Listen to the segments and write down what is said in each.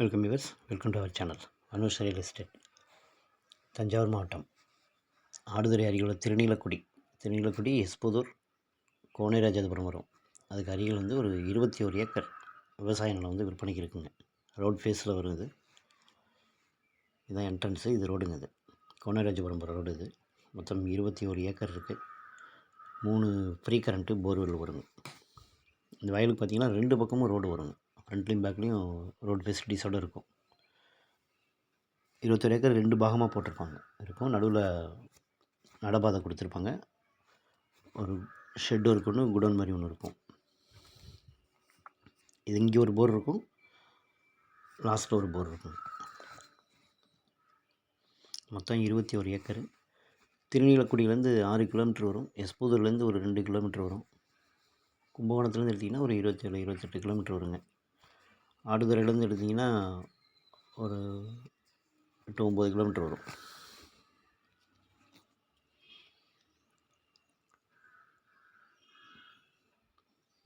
Welcome yours welcome to our channel Anush real estate Thanjavur மாவட்டம் ஆடுதுறை அருகில் உள்ள திருநீலக்குடி. திருநீலக்குடி எஸ்புதூர் கோனேராஜாபுரம் வரும். அதுக்கு அருகில் வந்து ஒரு இருபத்தி ஒரு ஏக்கர் விவசாய நிலம் வந்து விற்பனைக்கு இருக்குங்க. ரோட் ஃபேஸில் வருது. இதுதான் என்ட்ரன்ஸு இது ரோடுங்க இது. கோனேராஜபுரம் போகிற ரோடு இது. மொத்தம் இருபத்தி ஒரு ஏக்கர் இருக்குது மூணு ஃப்ரீ கரண்ட்டு போர்வெல் வருங்க இந்த வயலுக்கு பார்த்தீங்கன்னா ரெண்டு பக்கமும் ரோடு வருங்க ஃப்ரண்ட்லேயும் பேக்லேயும் ரோடு ஃபெசிலிட்டிஸோடு இருக்கும். இருபத்தொரு ஏக்கர் ரெண்டு பாகமாக போட்டிருப்பாங்க. இருக்கும். நடுவில் நடைபாதை கொடுத்துருப்பாங்க. ஒரு ஷெட்டு இருக்கணும் குடோன் மாதிரி ஒன்று இருக்கும். இது இங்கே ஒரு போர் இருக்கும். லாஸ்ட்டில் ஒரு போர் இருக்கும். மொத்தம் இருபத்தி ஒரு ஏக்கரு திருநீலக்குடியிலேருந்து ஆறு கிலோமீட்டர் வரும். எஸ்பூதூர்லேருந்து ஒரு ரெண்டு கிலோமீட்டர் வரும். கும்பகோணத்துலேருந்து எடுத்திங்கன்னா ஒரு இருபத்தேழு இருபத்தெட்டு கிலோமீட்டர் வருங்க. ஆடுதுறையிலேருந்து எடுத்திங்கன்னா ஒரு எட்டு ஒம்பது கிலோமீட்டர் வரும்.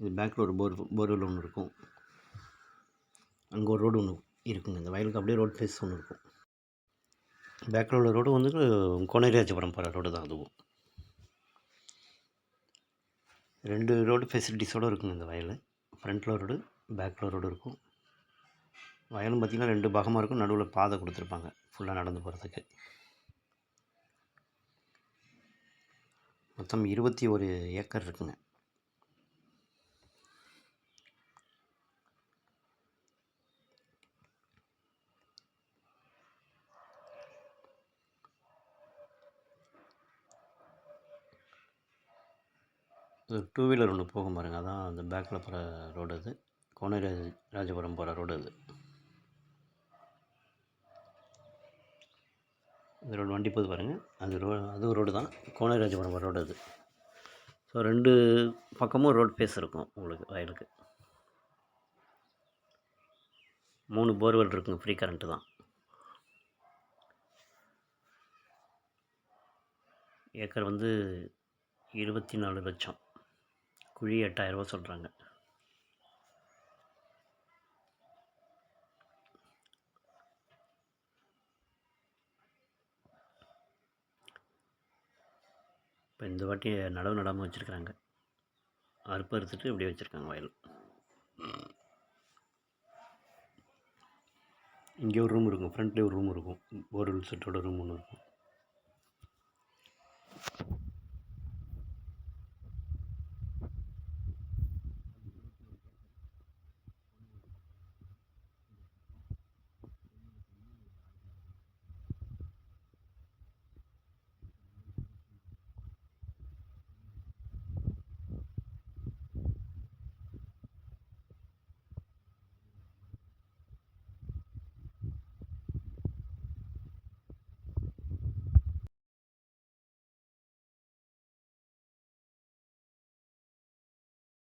இது பேக்கில் ஒரு போர் போர்வெல் ஒன்று இருக்கும். அங்கே ஒரு ரோடு ஒன்று இருக்குங்க. இந்த வயலுக்கு அப்படியே ரோட் ஃபேஸ் ஒன்று இருக்கும். பேக்கில் உள்ள ரோடு வந்து கோனேரியாச்சபுரம் போகிற ரோடு தான் அதுவும். ரெண்டு ரோடு ஃபெசிலிட்டிஸோடு இருக்குங்க இந்த வயல். ஃப்ரண்ட்டில் ரோடு பேக்கில் ரோடு இருக்கும். வயலும் பார்த்திங்கன்னா ரெண்டு பாகமாக இருக்கும். நடுவில் பாதை கொடுத்துருப்பாங்க. ஃபுல்லாக நடந்து போகிறதுக்கு மொத்தம் இருபத்தி ஒரு ஏக்கர் இருக்குங்க. டூ வீலர் ஒன்று போகும் பாருங்க. அதான் அந்த பேக்கில் போகிற ரோடு அது. கோனேரி ராஜபுரம் போகிற ரோடு அது. இந்த ரோடு வண்டி போது பாருங்கள் அது ரோ அது ரோடு தான். கோனராஜபுரம் ரோடு அது. ஸோ ரெண்டு பக்கமும் ரோடு பேஸ் இருக்கும் உங்களுக்கு வயலுக்கு. மூணு போர்வெல் இருக்குங்க ஃப்ரீ கரண்ட்டு தான். ஏக்கர் வந்து இருபத்தி நாலு லட்சம். குழி எட்டாயிரரூபா சொல்கிறாங்க இப்போ இந்த வாட்டி நடவு நடாமல் வச்சுருக்குறாங்க. அறுப்பு அறுத்துட்டு இப்படியே வச்சுருக்காங்க வயல். இங்கே ஒரு ரூம் இருக்கும். ஃப்ரண்ட்லேயே ஒரு ரூம் இருக்கும். போர்வெல் செட்டோட ரூம் ஒன்று இருக்கும்.